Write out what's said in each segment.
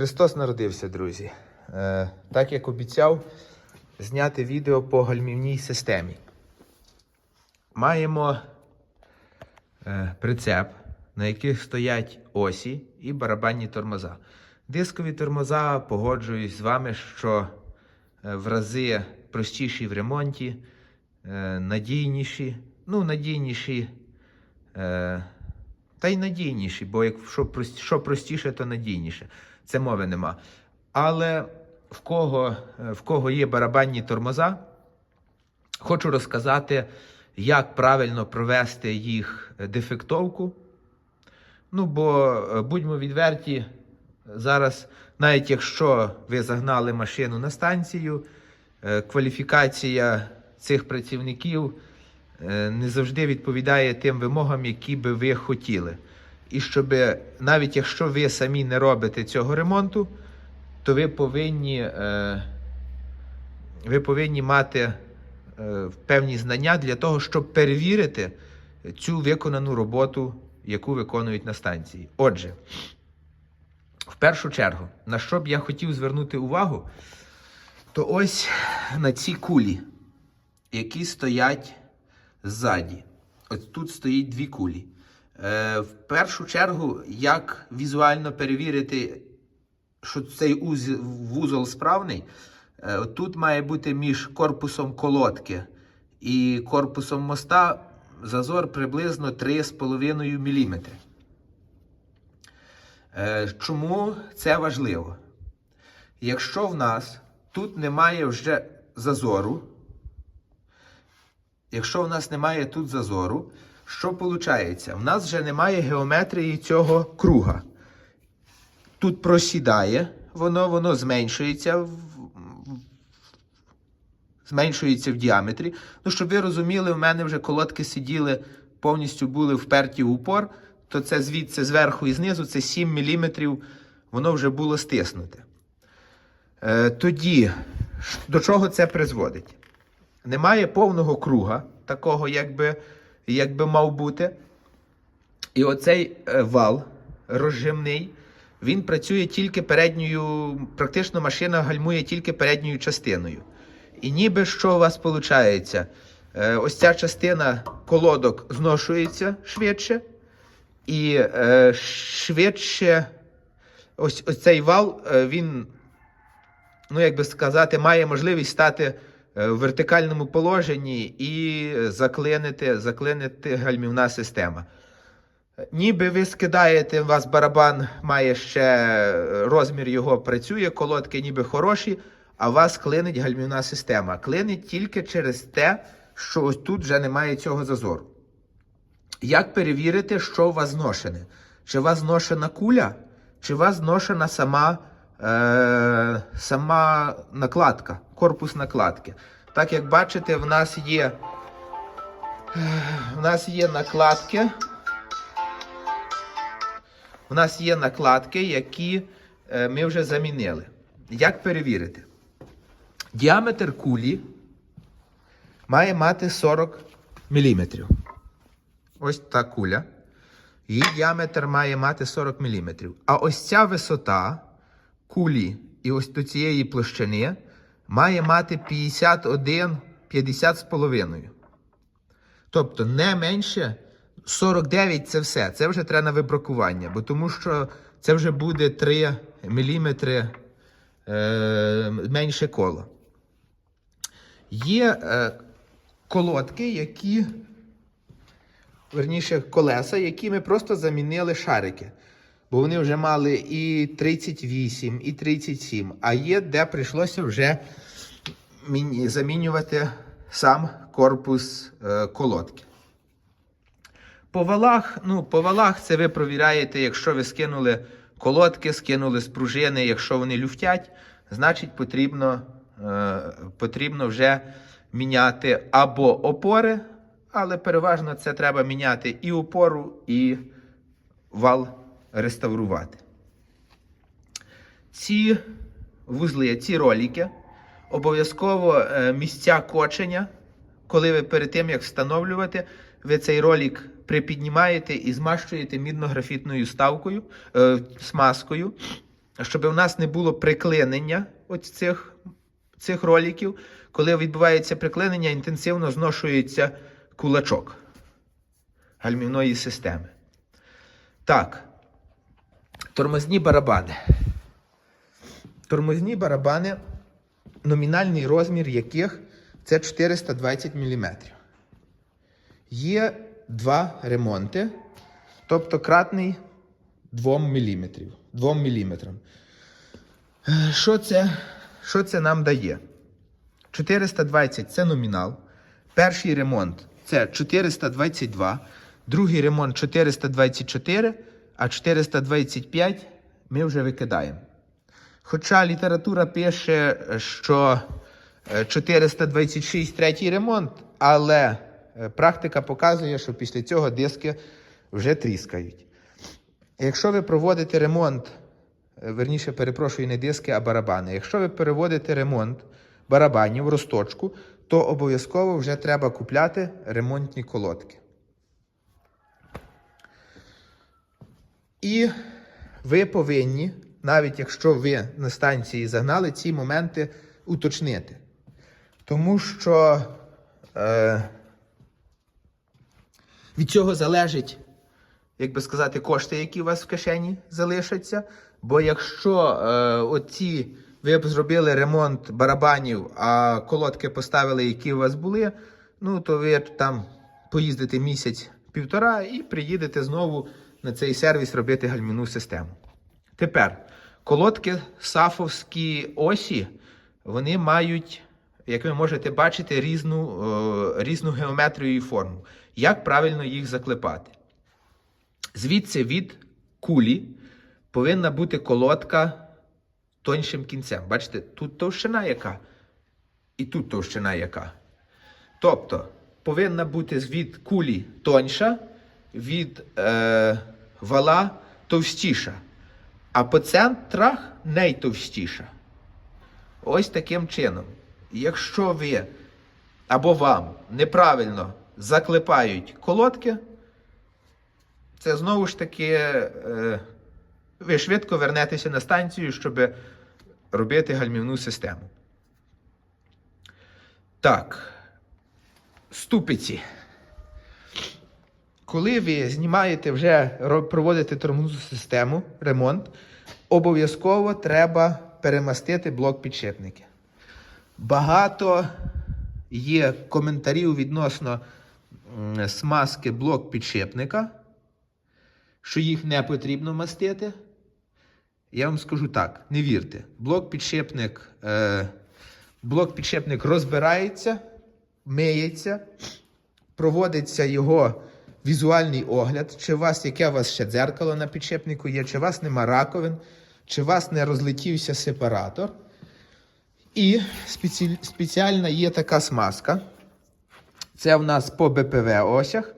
Христос народився, друзі. Е, так як обіцяв зняти відео по гальмівній системі. Маємо е, прицеп, на яких стоять осі і барабанні тормоза. Дискові тормоза погоджуюсь з вами, що е, в рази простіші в ремонті, е, надійніші, ну, надійніші. Е, та й надійніші, бо якщо що простіше, то надійніше. Це мови нема. Але в кого, е, в кого є барабанні тормоза, хочу розказати, як правильно провести їх дефектовку. Ну, бо е, будьмо відверті, зараз, навіть якщо ви загнали машину на станцію, е, кваліфікація цих працівників не завжди відповідає тим вимогам, які би ви хотіли. І щоб навіть якщо ви самі не робите цього ремонту, то ви повинні, е, ви повинні мати е, певні знання для того, щоб перевірити цю виконану роботу, яку виконують на станції. Отже, в першу чергу, на що б я хотів звернути увагу, то ось на ці кулі, які стоять ззаді. Ось тут стоїть дві кулі. Е, в першу чергу, як візуально перевірити, що цей вузол справний, е, тут має бути між корпусом колодки і корпусом моста зазор приблизно 3,5 мм. Е, чому це важливо? Якщо в нас тут немає вже зазору, якщо в нас немає тут зазору, що виходить? В нас вже немає геометрії цього круга. Тут просідає, воно, воно зменшується в, зменшується в діаметрі. Ну, щоб ви розуміли, в мене вже колодки сиділи, повністю були вперті в упор, то це звідси зверху і знизу, це 7 мм, воно вже було стиснуте. Е, тоді, до чого це призводить? Немає повного круга, такого, як би, як би мав бути. І оцей е, вал розжимний, він працює тільки передньою, практично машина гальмує тільки передньою частиною. І ніби що у вас виходить? Ось ця частина колодок зношується швидше, і е, швидше ось, ось цей вал, е, він, ну як би сказати, має можливість стати е, в вертикальному положенні і заклинити, заклинити гальмівна система. Ніби ви скидаєте, у вас барабан має ще е, розмір його працює, колодки ніби хороші, а у вас клинить гальмівна система. Клинить тільки через те, що ось тут вже немає цього зазору. Як перевірити, що у вас зношене? Чи у вас зношена куля, чи у вас зношена сама, е, сама накладка, корпус накладки? Так як бачите, в нас є, в нас є накладки. У нас є накладки, які е, ми вже замінили. Як перевірити? Діаметр кулі має мати 40 мм. Ось та куля. Її діаметр має мати 40 мм. А ось ця висота кулі і ось до цієї площини має мати 51, 50 з половиною. Тобто не менше 49 це все. Це вже треба на вибракування, бо тому що це вже буде 3 мм е, менше коло. Є е, колодки, які, верніше, колеса, які ми просто замінили шарики. Бо вони вже мали і 38, і 37, а є, де прийшлося вже замінювати сам корпус е, колодки. По валах, ну, по валах це ви провіряєте, якщо ви скинули колодки, скинули з пружини, якщо вони люфтять, значить потрібно, е, потрібно вже міняти або опори, але переважно це треба міняти і опору, і вал реставрувати. Ці вузли, ці ролики, обов'язково е, місця кочення, коли ви перед тим, як встановлювати, ви цей ролик припіднімаєте і змащуєте мідно-графітною ставкою, е, смазкою. щоб у нас не було приклинення от цих, цих роликів. Коли відбувається приклинення, інтенсивно зношується кулачок гальмівної системи. Так, тормозні барабани. Тормозні барабани, номінальний розмір яких це 420 мм. Є два ремонти, тобто кратний 2 мм. 2 мм. Що це, що це нам дає? 420 це номінал. Перший ремонт це 422, другий ремонт 424, а 425 ми вже викидаємо. Хоча література пише, що е, 426 третій ремонт, але е, практика показує, що після цього диски вже тріскають. Якщо ви проводите ремонт, е, верніше, перепрошую, не диски, а барабани. Якщо ви переводите ремонт барабанів в розточку, то обов'язково вже треба купляти ремонтні колодки. І ви повинні, навіть якщо ви на станції загнали, ці моменти уточнити. Тому що е, від цього залежить, як би сказати, кошти, які у вас в кишені залишаться. Бо якщо е, оці ви б зробили ремонт барабанів, а колодки поставили, які у вас були, ну то ви там поїздите місяць-півтора і приїдете знову на цей сервіс робити гальмівну систему. Тепер колодки сафовські осі, вони мають, як ви можете бачити, різну, е, різну геометрію і форму. Як правильно їх заклепати? Звідси від кулі повинна бути колодка тоншим кінцем. Бачите, тут товщина яка, і тут товщина яка. Тобто повинна бути від кулі тоньша, від е, вала товстіша, а по центрах найтовстіша. Ось таким чином. Якщо ви або вам неправильно заклепають колодки, це знову ж таки е, ви швидко вернетеся на станцію, щоб робити гальмівну систему. Так, ступиці. Коли ви знімаєте вже проводите тормозну систему, ремонт, обов'язково треба перемастити блок підшипники. Багато є коментарів відносно смазки блок підшипника, що їх не потрібно мастити. Я вам скажу так: не вірте. Блок підшипник, е, блок підшипник розбирається, миється, проводиться його візуальний огляд, чи у вас яке у вас ще дзеркало на підшипнику є, чи у вас нема раковин, чи у вас не розлетівся сепаратор. І спеці... спеціальна є така смазка. Це в нас по БПВ осях.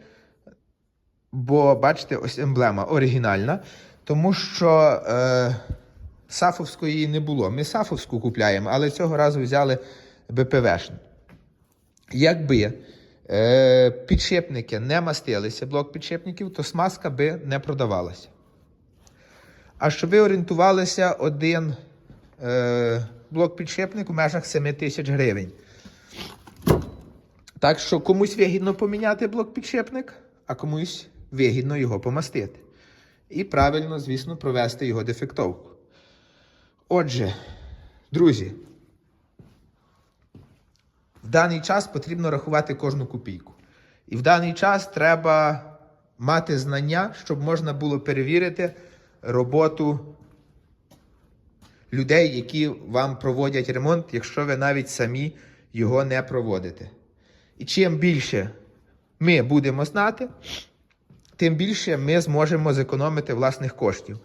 Бо, бачите, ось емблема оригінальна. Тому що е, Сафовської не було. Ми Сафовську купляємо, але цього разу взяли БПВшну. Якби підшипники не мастилися, блок підшипників, то смазка би не продавалася. А щоб ви орієнтувалися, один е, блок підшипник у межах 7 тисяч гривень. Так що комусь вигідно поміняти блок підшипник, а комусь вигідно його помастити. І правильно, звісно, провести його дефектовку. Отже, друзі, даний час потрібно рахувати кожну копійку. І в даний час треба мати знання, щоб можна було перевірити роботу людей, які вам проводять ремонт, якщо ви навіть самі його не проводите. І чим більше ми будемо знати, тим більше ми зможемо зекономити власних коштів.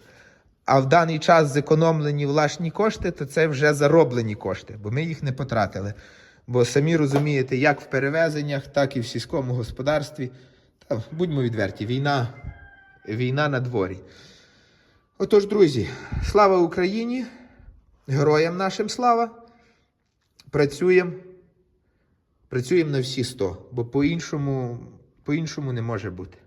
А в даний час зекономлені власні кошти, то це вже зароблені кошти, бо ми їх не потратили. Бо самі розумієте, як в перевезеннях, так і в сільському господарстві. Та, будьмо відверті, війна, війна на дворі. Отож, друзі, слава Україні! Героям нашим слава! Працюємо. Працюємо на всі 100, бо по-іншому, по-іншому не може бути.